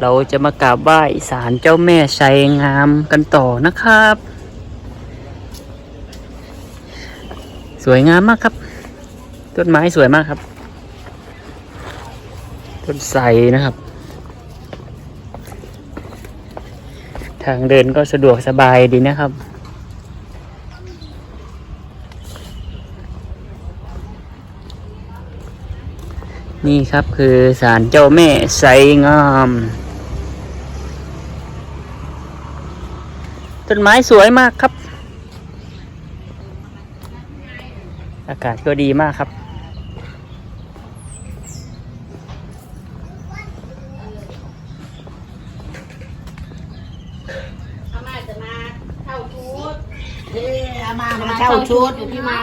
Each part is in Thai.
เราจะมากราบไหว้ศาลเจ้าแม่ไซงามกันต่อนะครับ สวยงามมากครับ ต้นไม้สวยมากครับ ต้นไทรนะครับ ทางเดินก็สะดวกสบายดีนะครับนี่ครับคือศาลเจ้าแม่ไซงาม ต้นไม้สวยมากครับ อากาศก็ดีมากครับ อาม่าจะมาเข้าชุดเออเอามามาเช่าชุดอยู่พี่ไม้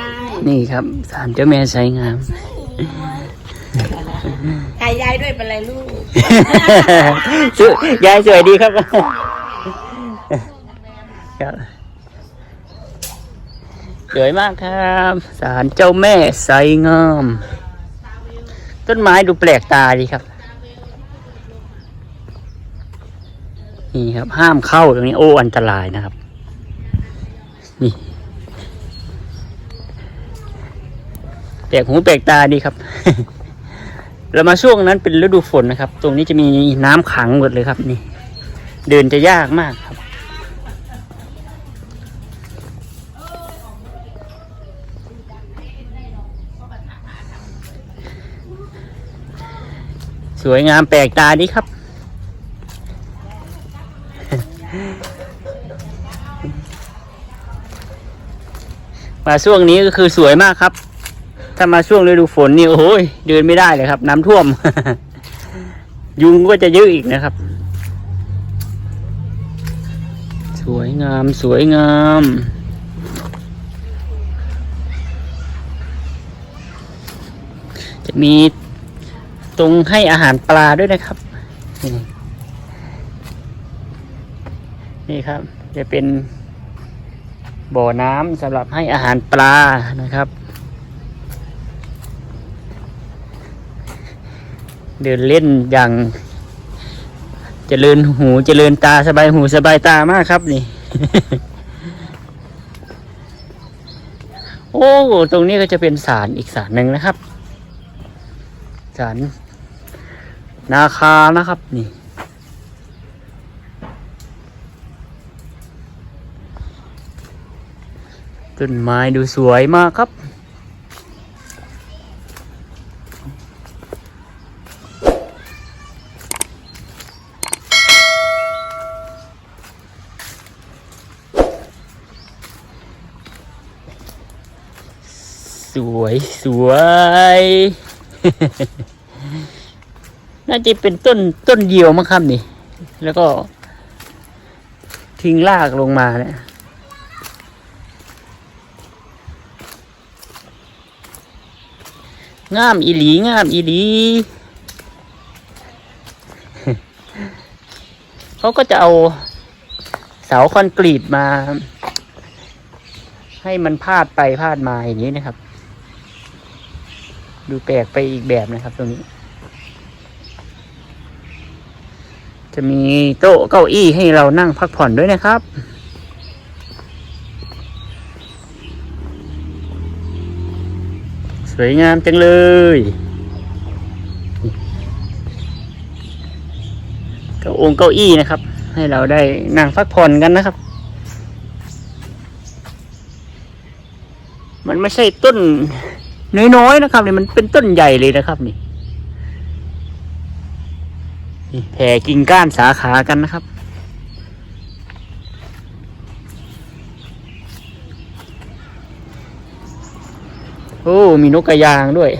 นี่ครับศาลเจ้าแม่ไซงาม ถ่ายยายด้วยเป็นไรลูกสวยยายสวยดีครับ ครับสวยมากครับศาลเจ้าแม่ไซงาม ต้นไม้ดูแปลกตาดีครับ นี่ครับ ห้ามเข้าตรงนี้โอ้อันตรายนะครับ นี่แปลกหูแปลกตาดีครับ เรามาช่วงนั้นเป็นฤดูฝนนะครับ ตรงนี้จะมีน้ำขังหมดเลยครับ นี่ เดินจะยากมากครับ สวยงามแปลกตาดีครับ มาช่วงนี้ก็คือสวยมากครับ ถ้ามาช่วงฤดูฝนนี่โอ้ยเดินไม่ได้เลยครับ น้ำท่วม ยุงก็จะเยอะอีกนะครับ สวยงามสวยงามจะมี ตรงให้อาหารปลาด้วยนะครับ นี่ครับ จะเป็นบ่อน้ำสำหรับให้อาหารปลานะครับ เดินเล่นอย่างเจริญหูเจริญตาสบายหูสบายตามากครับนี่ โอ้ ตรงนี้ก็จะเป็นศาลอีกศาลหนึ่งนะครับศาล นาคานะครับนี่ต้นไม้ดูสวยมากครับ สวยสวย น่าจะเป็นต้นต้นเดียวมั้งครับนี่ แล้วก็ทิ้งรากลงมาเนี่ยงามอีหลีงามอีหลีเขาก็จะเอาเสาคอนกรีตมา ให้มันพาดไปพาดมาอย่างนี้นะครับ ดูแปลกไปอีกแบบนะครับตรงนี้ จะมีโต๊ะเก้าอี้ให้เรานั่งพักผ่อนด้วยนะครับ สวยงามจังเลย เก้าองค์เก้าอี้นะครับ ให้เราได้นั่งพักผ่อนกันนะครับ มันไม่ใช่ต้นน้อยๆนะครับเนี่ยมันเป็นต้นใหญ่เลยนะครับนี่ แผ่กิ่งก้านสาขากันนะครับ โอ้ มีนกกระยางด้วย